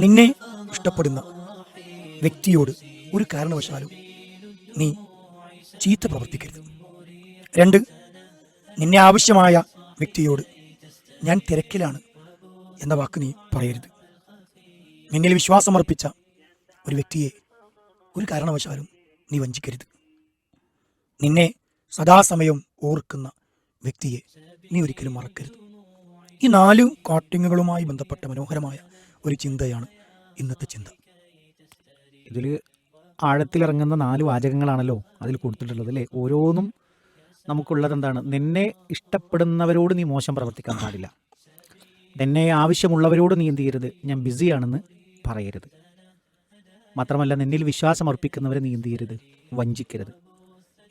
നിന്നെ ഇഷ്ടപ്പെടുന്ന വ്യക്തിയോട് ഒരു കാരണവശാലും നീ ചീത്ത പ്രവർത്തിക്കരുത്. രണ്ട് നിന്നെ ആവശ്യമായ വ്യക്തിയോട് ഞാൻ തിരക്കിലാണ് എന്ന വാക്ക് നീ പറയരുത്. നിന്നിൽ വിശ്വാസമർപ്പിച്ച ഒരു വ്യക്തിയെ ഒരു കാരണവശാലും നീ വഞ്ചിക്കരുത്. നിന്നെ സദാസമയം ഓർക്കുന്ന വ്യക്തിയെ നീ ഒരിക്കലും മറക്കരുത്. ഈ നാല് കോട്ടിങ്ങുകളുമായി ബന്ധപ്പെട്ട മനോഹരമായ ഒരു ചിന്തയാണ് ഇന്നത്തെ ചിന്ത. ഇതിൽ ആഴത്തിലിറങ്ങുന്ന നാല് വാചകങ്ങളാണല്ലോ അതിൽ കൊടുത്തിട്ടുള്ളത് അല്ലേ? ഓരോന്നും നമുക്കുള്ളത് എന്താണ് നിന്നെ ഇഷ്ടപ്പെടുന്നവരോട് നീ മോശം പ്രവർത്തിക്കാൻ പാടില്ല. നിന്നെ ആവശ്യമുള്ളവരോട് നീ എന്ത് ചെയ്യരുത്? ഞാൻ ബിസിയാണെന്ന് പറയരുത്. മാത്രമല്ല നിന്നിൽ വിശ്വാസം അർപ്പിക്കുന്നവരെ നീ എന്ത് ചെയ്യരുത്? വഞ്ചിക്കരുത്.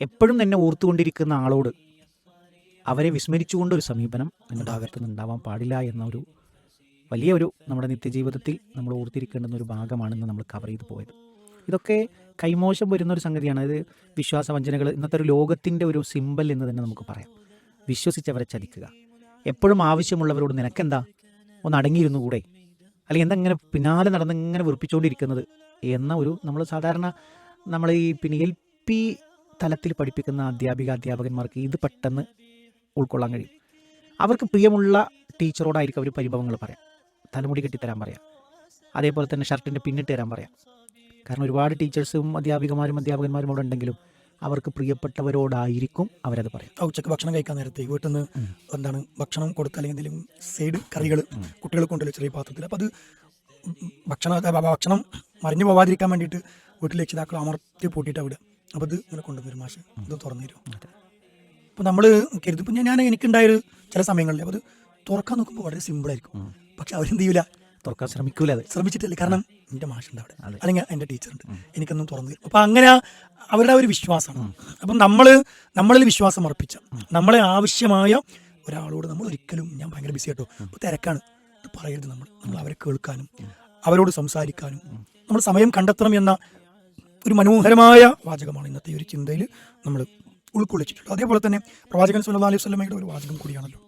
എപ്പോഴും നിന്നെ ഓർത്തുകൊണ്ടിരിക്കുന്ന ആളോട് അവരെ വിസ്മരിച്ചുകൊണ്ട് ഒരു സമീപനം നിങ്ങളുടെ ഭാഗത്ത് നിന്ന് ഉണ്ടാവാൻ പാടില്ല എന്ന ഒരു വലിയ ഒരു നമ്മുടെ നിത്യജീവിതത്തിൽ നമ്മൾ ഓർത്തിരിക്കേണ്ടുന്ന ഒരു ഭാഗമാണെന്ന് നമ്മൾ കവർ ചെയ്തു പോയത്. ഇതൊക്കെ കൈമോശം വരുന്ന ഒരു സംഗതിയാണ്. അതായത് വിശ്വാസവഞ്ചനകൾ ഇന്നത്തെ ഒരു ലോകത്തിന്റെ ഒരു സിമ്പൽ എന്ന് തന്നെ നമുക്ക് പറയാം. വിശ്വസിച്ചവരെ ചതിക്കുക. എപ്പോഴും ആവശ്യമുള്ളവരോട് നിനക്കെന്താ? ഒന്ന് അടങ്ങിയിരുന്നു കൂടെ. അല്ലെങ്കിൽ എന്താ ഇങ്ങനെ പിന്നാലെ നടന്ന് ഇങ്ങനെ വെറുപ്പിച്ചുകൊണ്ടിരിക്കുന്നത് എന്ന ഒരു നമ്മൾ സാധാരണ നമ്മൾ ഈ പിന്നെ എൽ പി തലത്തിൽ പഠിപ്പിക്കുന്ന അധ്യാപിക അധ്യാപകന്മാർക്ക് ഇത് പെട്ടെന്ന് ഉൾക്കൊള്ളാൻ കഴിയും. അവർക്ക് പ്രിയമുള്ള ടീച്ചറോടായിരിക്കും അവർ പരിഭവങ്ങൾ പറയാം. തലമുടി കെട്ടിത്തരാൻ പറയാം. അതേപോലെ തന്നെ ഷർട്ടിന്റെ പിന്നിട്ട് തരാൻ പറയാം. കാരണം ഒരുപാട് ടീച്ചേഴ്സും അധ്യാപികമാരും അധ്യാപകന്മാരും അവിടെ ഉണ്ടെങ്കിലും അവർക്ക് പ്രിയപ്പെട്ടവരോടായിരിക്കും അവരത് പറയാം. ഉച്ചയ്ക്ക് ഭക്ഷണം കഴിക്കാൻ നേരത്തെ വീട്ടിൽ നിന്ന് എന്താണ് ഭക്ഷണം കൊടുത്ത അല്ലെങ്കിൽ എന്തെങ്കിലും സൈഡ് കറികൾ കുട്ടികൾ കൊണ്ടുവരും ചെറിയ പാത്രത്തിൽ അപ്പോൾ അത് ഭക്ഷണം ഭക്ഷണം മറിഞ്ഞു പോവാതിരിക്കാൻ വേണ്ടിയിട്ട് വീട്ടിലെ രക്ഷിതാക്കൾ അമർത്തി പൂട്ടിയിട്ട് അവിടെ അപ്പോൾ ഇത് ഇങ്ങനെ കൊണ്ടുവരും മാഷ്. ഇത് തുറന്നു തരും അപ്പോൾ നമ്മൾ കരുതും. ഇപ്പം ഞാൻ എനിക്കുണ്ടായൊരു ചില സമയങ്ങളിൽ അത് തുറക്കാൻ നോക്കുമ്പോൾ വളരെ സിമ്പിൾ ആയിരിക്കും. പക്ഷെ അവരെന്ത് ചെയ്യൂല? തുറക്കാൻ ശ്രമിക്കൂല അത്. ശ്രമിച്ചിട്ടില്ല? കാരണം എന്റെ മാഷുണ്ട് അവിടെ അല്ലെങ്കിൽ അല്ലെങ്കിൽ ടീച്ചർ ഉണ്ട് എനിക്കൊന്നും തുറന്നു തരും അപ്പം അങ്ങനെ അവരുടെ ഒരു വിശ്വാസമാണ്. അപ്പം നമ്മൾ നമ്മളിൽ വിശ്വാസം അർപ്പിച്ച നമ്മളെ ആവശ്യമായ ഒരാളോട് നമ്മൾ ഒരിക്കലും ഞാൻ ഭയങ്കര ബിസി കേട്ടോ അപ്പോൾ തിരക്കാണ്. പറയരുത് നമ്മൾ. നമ്മൾ അവരെ കേൾക്കാനും അവരോട് സംസാരിക്കാനും. നമ്മൾ സമയം കണ്ടെത്തണം എന്ന ഒരു മനോഹരമായ വാചകമാണ് ഇന്നത്തെ ഒരു ചിന്തയിൽ നമ്മൾ ഉൾക്കൊള്ളിച്ചിട്ടുള്ളത് അതേപോലെ തന്നെ പ്രവാചകൻ സുല്ലാ അലൈഹി സ്വലമയുടെ ഒരു വാചകം കൂടിയാണല്ലോ.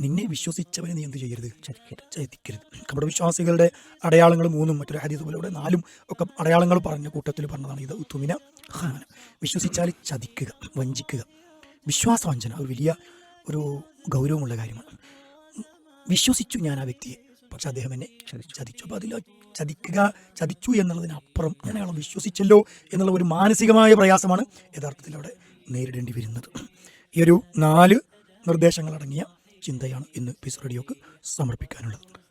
നിന്നെ വിശ്വസിച്ചവനെ നീ എന്ത് ചെയ്യരുത്? ചരിക്കരുത് ചതിക്കരുത്. കപട വിശ്വാസികളുടെ അടയാളങ്ങൾ മൂന്നും മറ്റൊരു പോലെ നാലും ഒക്കെ അടയാളങ്ങൾ പറഞ്ഞ കൂട്ടത്തിൽ പറഞ്ഞതാണ്. ഇത് ഉത്തുമിന ഖാന. വിശ്വസിച്ചാൽ ചതിക്കുക വഞ്ചിക്കുക. വിശ്വാസവഞ്ചന ഒരു വലിയ ഒരു ഗൗരവമുള്ള കാര്യമാണ്. വിശ്വസിച്ചു ഞാൻ ആ വ്യക്തിയെ. പക്ഷെ അദ്ദേഹം എന്നെ ചതിച്ചു. അപ്പോൾ അതിൽ ചതിക്കുക ചതിച്ചു എന്നുള്ളതിനപ്പുറം ഞാൻ അയാളെ വിശ്വസിച്ചല്ലോ എന്നുള്ള ഒരു മാനസികമായ പ്രയാസമാണ് യഥാർത്ഥത്തിൽ അവിടെ നേരിടേണ്ടി വരുന്നത്. ഈ ഒരു നാല് നിർദ്ദേശങ്ങളടങ്ങിയ ചിന്തയാണ് ഇന്ന് പിസ് റേഡിയോക്ക് സമർപ്പിക്കാനുള്ളത്.